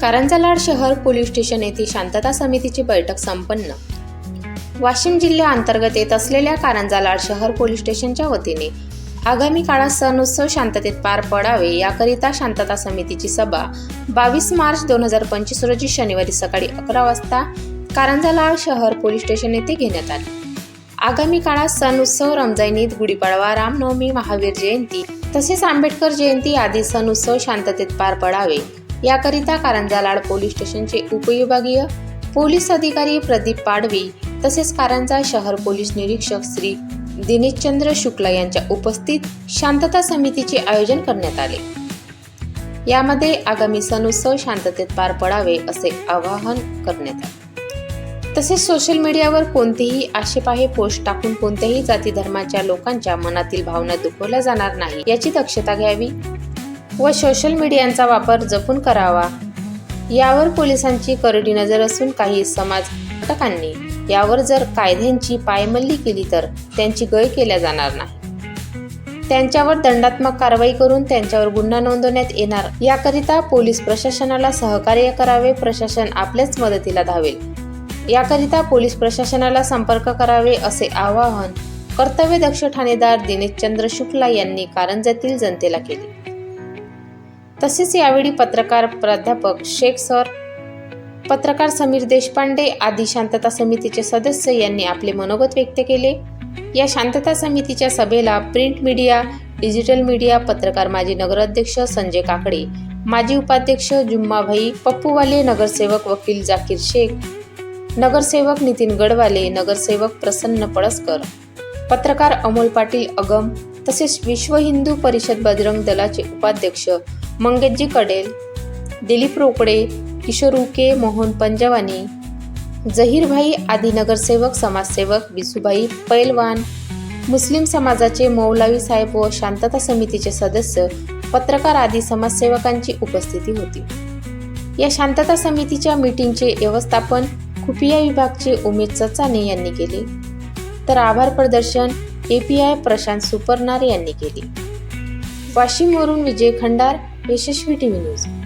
कारंजालाड शहर police station येथे शांतता समितीची बैठक संपन्न. वाशिम जिल्ह्याअंतर्गत येत असलेल्या कारंजालाड शहर पोलीस स्टेशनच्या वतीने आगामी काळात सण उत्सव शांततेत पार पडावे याकरिता शांतता समितीची सभा बावीस मार्च दोन हजार पंचवीस रोजी शनिवारी सकाळी अकरा वाजता कारंजालाड शहर पोलीस स्टेशन येथे घेण्यात आली. आगामी काळात सण उत्सव रमजाईनीत ईद गुढीपाडवा रामनवमी महावीर जयंती तसेच आंबेडकर जयंती आदी सण उत्सव शांततेत पार पडावे. याकरिता कारंजा लाड पोलीस स्टेशनचे उपविभागीय पोलीस अधिकारी प्रदीप पाडवी तसेच कारंजा शहर पोलीस निरीक्षक श्री दिनेशचंद्र शुक्ला यांच्या उपस्थित शांतता समितीचे आयोजन करण्यात आले. यामध्ये आगामी सण उत्सव शांततेत पार पडावे असे आवाहन करण्यात आले. तसेच सोशल मीडियावर कोणतेही आशेपाहे पोस्ट टाकून कोणत्याही जाती धर्माच्या लोकांच्या मनातील भावना दुखवल्या जाणार नाही. याची दक्षता घ्यावी व सोशल मीडियाचा वापर जपून करावा. यावर पोलिसांची करडी नजर असून काही समाज घटकांनी यावर जर कायद्यांची पायमल्ली केली तर त्यांची गय केल्या जाणार नाही. त्यांच्यावर दंडात्मक कारवाई करून त्यांच्यावर गुन्हा नोंदवण्यात येणार. याकरिता पोलीस प्रशासनाला सहकार्य करावे. प्रशासन आपल्याच मदतीला धावेल. याकरिता पोलीस प्रशासनाला संपर्क करावे असे आवाहन कर्तव्यदक्ष ठाणेदार दिनेशचंद्र शुक्ला यांनी कारंजातील जनतेला केले. तसेच यावेळी पत्रकार प्राध्यापक शेख सर पत्रकार समीर देशपांडे आदी शांतता समितीचे सदस्य यांनी आपले मनोगत व्यक्त केले. या शांतता समितीच्या सभेला प्रिंट मीडिया डिजिटल मीडिया पत्रकार माजी नगराध्यक्ष संजय काकडे माजी उपाध्यक्ष जुम्माभाई पप्पूवाले नगरसेवक वकील जाकीर शेख नगरसेवक नितीन गडवाले नगरसेवक प्रसन्न पळसकर पत्रकार अमोल पाटील अगम तसेच विश्व हिंदू परिषद बजरंग दलाचे उपाध्यक्ष मंगेशजी कडेल दिलीप रोकडे किशोर उके मोहन पंजवानी जहीरभाई आदी नगरसेवक समाजसेवक बिसुभाई पैलवान मुस्लिम समाजाचे मौलावी साहेब व शांतता समितीचे सदस्य पत्रकार आदी समाजसेवकांची उपस्थिती होती. या शांतता समितीच्या मीटिंगचे व्यवस्थापन खुफिया विभागचे उमेद चचाने यांनी केले. तर आभार प्रदर्शन एपीआय प्रशांत सुपरनार यांनी केले. वाशिमवरून विजय खंडार यशस्वी टीव्ही न्यूज.